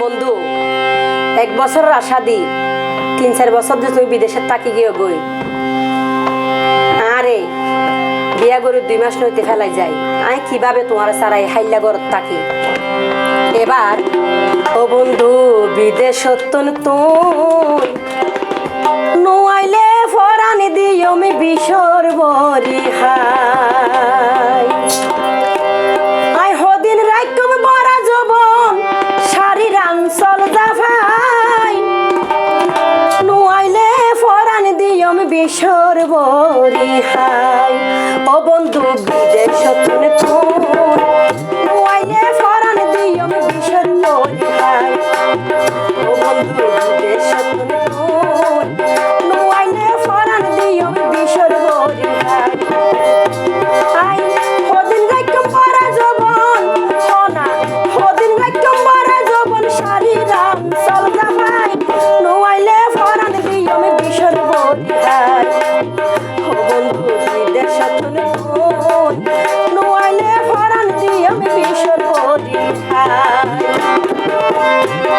বন্ধু, এক বছরের আশা দি তিন চার বছর যে তুমি বিদেশে তাকি গিয়ে গই আরে, বিয়া করে দুই মাস নইতে ফেলাই যাই আই কীভাবে তোমার সারাই হাইলা গরত তাকি এবার, ও বন্ধু বিদেশ তুন তুই। নোয়াইলে ফরানি দিও আমি বিশর দিয়ম বিশর বরি হাই ও বন্ধু বিদেশ তুন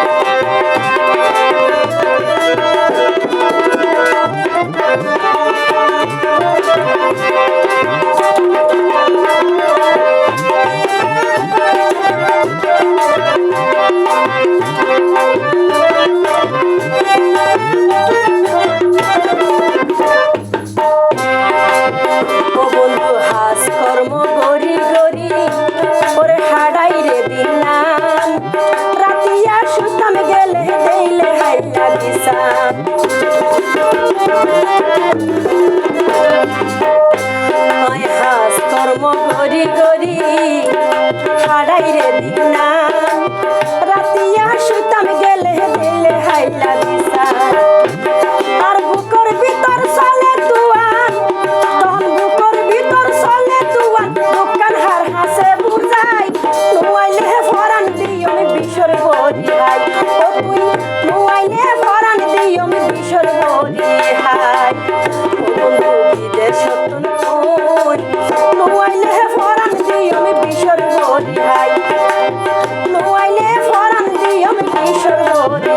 ও দেইলে হাইলা আয় হাস কর্ম গরি গরি হাডাই রে দিনাম রাতিয়া সুতাম গেলে দেইলে হাইলা দিসাম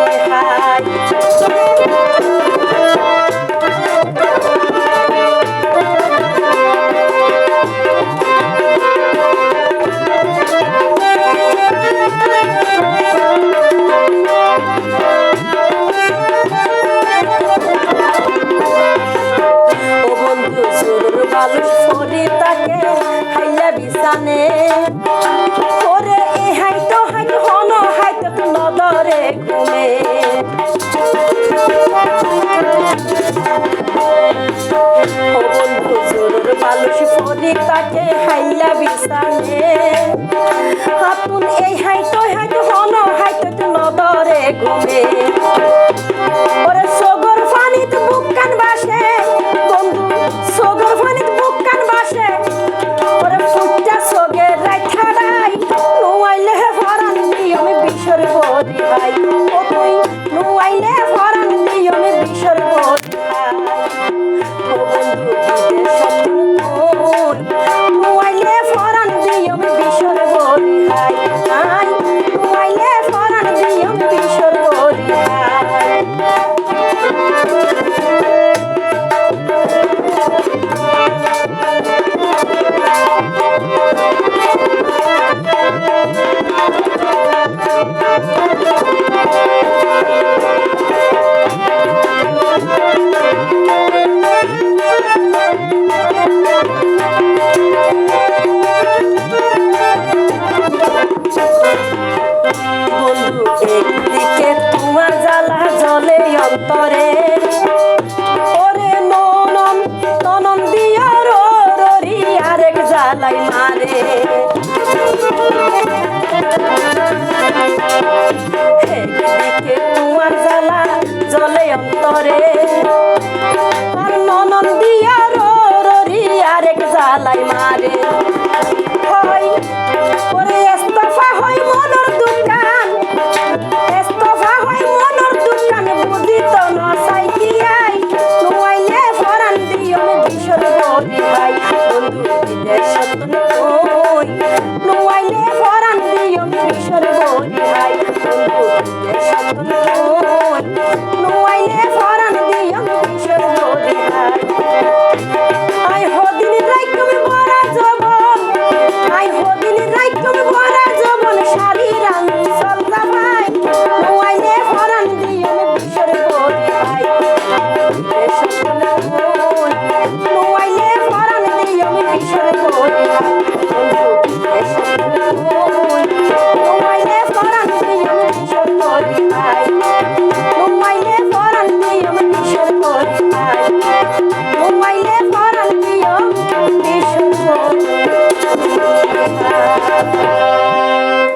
high. তাকে হাইলা বিছানে। হাতুন এই হাইটো হাইটো হন হাইটো নদরে ঘুমে। অন্তরে ওরে ননন, তনন দিয়া রি আরেক জালাই মারে। তোমার জ্বালা জলে অন্তরে। আর ননন দিয়া রি আরেক জালাই মারে।